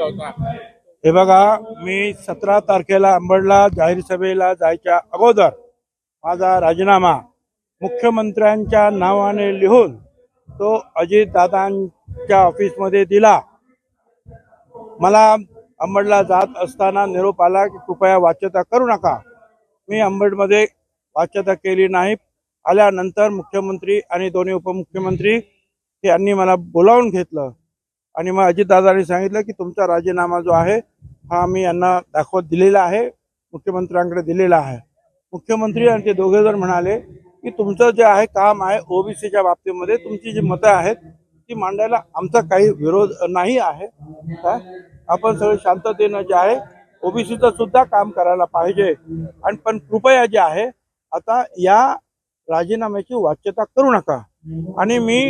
घेतला होता हे बघा मी सतरा तारखेला अंबडला जाहीर सभेला जायच्या अगोदर माझा राजीनामा मुख्यमंत्र्यांच्या नावाने लिहून तो अजितदादांच्या ऑफिसमध्ये दिला. मला अंबडला जात असताना निरोप आला की कृपया वाच्यता करू नका. मी अंबडमध्ये वाच्यता केली नाही. आल्यानंतर मुख्यमंत्री आणि दोन्ही उपमुख्यमंत्री यांनी मला बोलावून घेतलं. आणि मग अजितदादांनी सांगितलं की तुमचा राजीनामा जो आहे हा मी यांना दाखवत दिलेला आहे मुख्यमंत्र्यांकडे दिलेला आहे. मुख्यमंत्री आणि ते दोघे जण म्हणाले की तुमचं जे आहे काम आहे ओबीसीच्या बाबतीमध्ये तुमची जी मतं आहेत ती मांडायला आमचा काही विरोध नाही आहे. काय? आपण सगळे शांततेनं जे आहे ओबीसीचं सुद्धा काम करायला पाहिजे. आणि पण कृपया जे आहे आता या राजीनाम्याची वाच्यता करू नका. आणि मी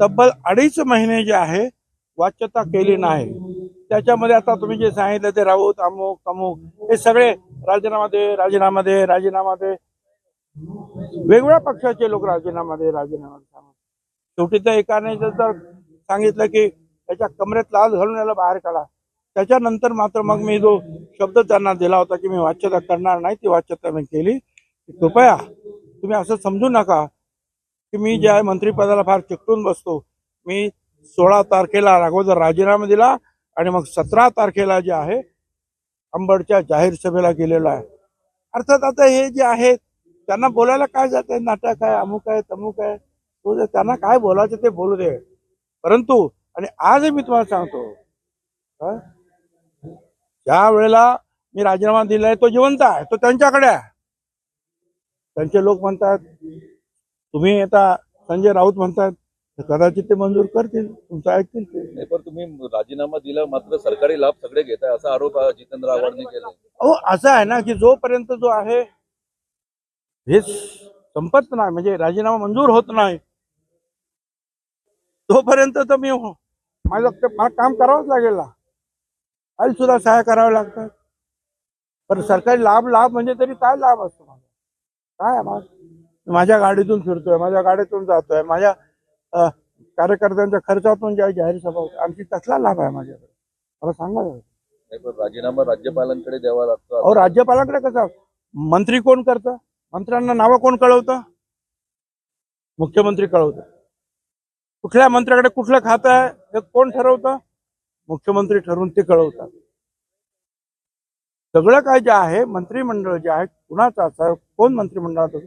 तब्बल अडीच महिने जे आहे वाच्यता केली नाही. त्याच्यामध्ये आता तुम्ही जे सांगितलं ते राऊत अमुक तमुक हे सगळे राजीनामा दे राजीनामा दे राजीनामा दे. वेगवेगळ्या पक्षाचे लोक राजीनामा दे राजीनामा दे. शेवटी तर एकाने जर सांगितलं की त्याच्या कमरेत लाल घालून याला बाहेर काढा. त्याच्यानंतर मात्र मग मी जो शब्द त्यांना दिला होता की मी वाच्यता करणार नाही ती वाच्यता मी केली. कृपया तुम्ही असं समजू नका की मी जे आहे मंत्रिपदाला फार चिकटून बसतो मी सोळा तारखेला अगोदर राजीनामा दिला आणि मग सतरा तारखेला जे आहे अंबडच्या जाहीर सभेला गेलेलो आहे. अर्थात आता हे जे आहे त्यांना बोलायला काय जात? आहे नाटक आहे अमुक आहे तमुक आहे. तो त्यांना काय बोलायचं ते बोलू दे. परंतु आणि आज मी तुम्हाला सांगतो ज्या वेळेला मी राजीनामा दिलाय तो जिवंत आहे तो त्यांच्याकडे आहे. त्यांचे लोक म्हणतात तुम्ही आता संजय राऊत म्हणतात कदाचित ते मंजूर करतील तुमचं ऐकतील ते. नाही पण तुम्ही राजीनामा दिला मात्र सरकारी लाभ सगळे घेताय असा आरोप जितेंद्र आव्हाडने केला अहो असं आहे ना की जोपर्यंत जो आहे हे संपत नाही म्हणजे राजीनामा मंजूर होत नाही तोपर्यंत तर मी हो- माझं मला काम करावंच लागेल ना. काही सुद्धा सहाय्य करावे लागतात. पण सरकारी लाभ लाभ म्हणजे तरी काय लाभ असतो? माझा काय आहे माझं? माझ्या गाडीतून फिरतोय माझ्या गाडीतून जातोय माझ्या कार्यकर्त्यांच्या खर्चातून ज्या जाहीर सभा होते आणखी कसला लाभ आहे माझ्याकडे? मला सांगा राजीनामा राज्यपालांकडे द्यावा लागतो. अहो राज्यपालाकडे कसं? मंत्री कोण करतं? मंत्र्यांना नावं कोण कळवतं? मुख्यमंत्री कळवतं. कुठल्या मंत्र्याकडे कुठलं खातं आहे? हे कोण ठरवतं? मुख्यमंत्री ठरवून ते कळवतात. सगळं काय जे आहे मंत्रिमंडळ जे आहे कुणाचं असं कोण मंत्रिमंडळात असं